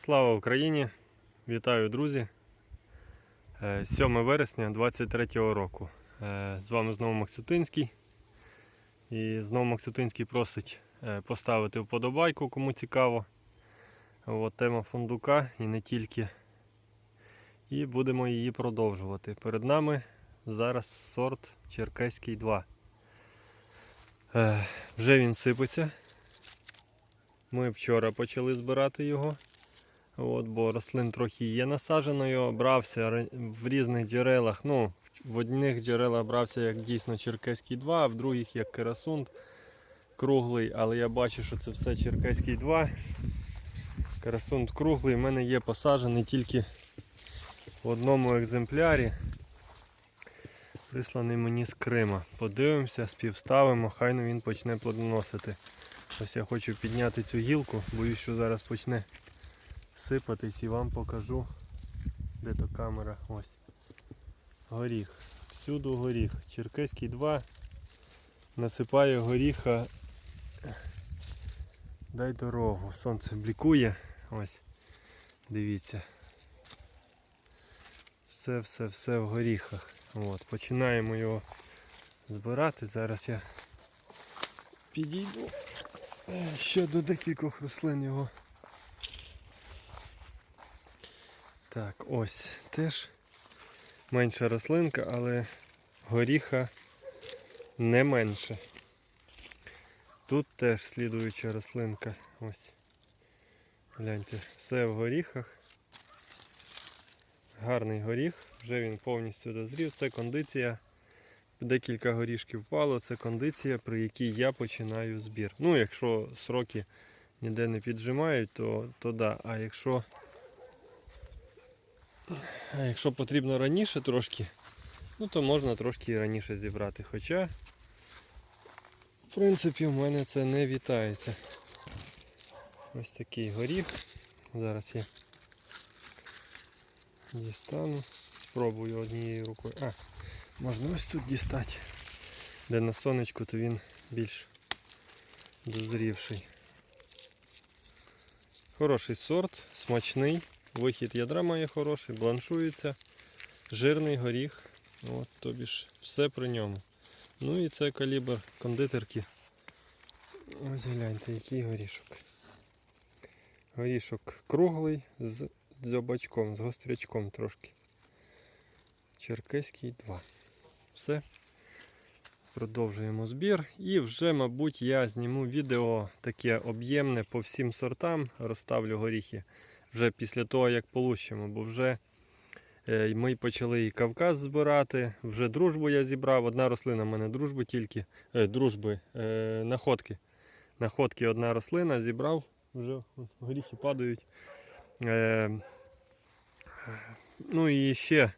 Слава Україні! Вітаю, друзі! Е, 7 вересня 23 року. Е, З вами знову Максютинський. І знову Максютинський просить е, поставити вподобайку, кому цікаво. От, тема фундука і не тільки. І будемо її продовжувати. Перед нами зараз сорт Черкеський 2. Е, Вже він сипеться. Ми вчора почали збирати його. От, бо рослин трохи є насадженою, брався в різних джерелах. Ну, в одних джерелах брався як дійсно Черкеський 2, а в других як Керасунд круглий, але я бачу, що це все Черкеський 2. Керасунд круглий, в мене є посаджений тільки в одному екземплярі. Присланий мені з Крима. Подивимося, співставимо, хай ну він почне плодоносити. Ось я хочу підняти цю гілку, боюсь, що зараз почне сипатись і вам покажу, де то камера. Ось. Горіх. Всюду горіх. Черкеський 2. Насипаю горіха. Дай дорогу. Сонце блікує. Ось. Дивіться. Все, все, все в горіхах. От. Починаємо його збирати. Зараз я підійду е, ще до декількох рослин його. Так, ось теж менша рослинка, але горіха не менше. Тут теж слідуюча рослинка. Ось. Гляньте, все в горіхах. Гарний горіх, вже він повністю дозрів. Це кондиція. Декілька горішків впало, це кондиція, при якій я починаю збір. Ну, якщо сроки ніде не піджимають, то, то да. А якщо а якщо потрібно раніше трошки, ну то можна трошки і раніше зібрати. Хоча, в принципі, в мене це не вітається. Ось такий горіх. Зараз я дістану. Спробую однією рукою. А, можна ось тут дістати. Де на сонечку, то він більш дозрівший. Хороший сорт, смачний. Вихід ядра має хороший, бланшується, жирний горіх. От, тобі ж все при ньому. Ну і це калібр кондитерки. Ось гляньте, який горішок. Горішок круглий з дзьобачком, з гострячком трошки. Черкеський 2. Все. Продовжуємо збір. І вже, мабуть, я зніму відео таке об'ємне по всім сортам, розставлю горіхи вже після того, як получимо, бо вже е, ми почали і Кавказ збирати, вже дружбу я зібрав. Одна рослина в мене дружби тільки, е, дружби, е, находки. Находки одна рослина зібрав, вже горіхи падають. Е, ну і ще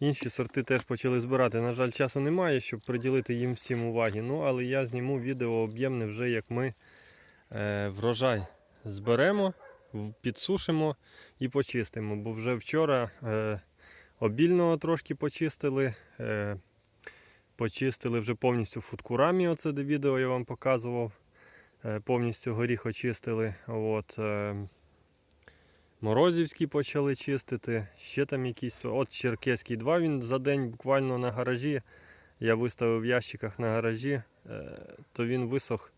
інші сорти теж почали збирати. На жаль, часу немає, щоб приділити їм всім уваги. Ну, але я зніму відео об'ємне вже як ми е, врожай зберемо підсушимо і почистимо. Бо вже вчора е, обільного трошки почистили. Е, почистили вже повністю фудкурамі, оце де відео я вам показував. Е, повністю горіх очистили. От, е, Морозівський почали чистити. Ще там якісь. От Черкеський 2 він за день буквально на гаражі. Я виставив в ящиках на гаражі, е, то він висох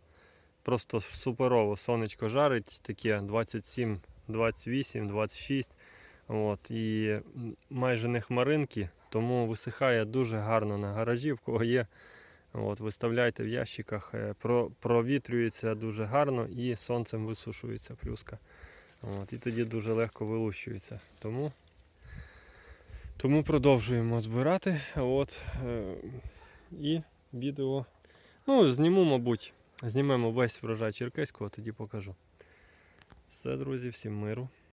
просто суперово. Сонечко жарить, таке 27, 28, 26. От, і майже не хмаринки, тому висихає дуже гарно на гаражі, в кого є. От, виставляйте в ящиках, е, провітрюється дуже гарно і сонцем висушується плюска. От, і тоді дуже легко вилущується. Тому, тому продовжуємо збирати. От, е, і відео. Ну, зніму, мабуть, Знімемо весь врожай черкеського, тоді покажу. Все, друзі, всім миру.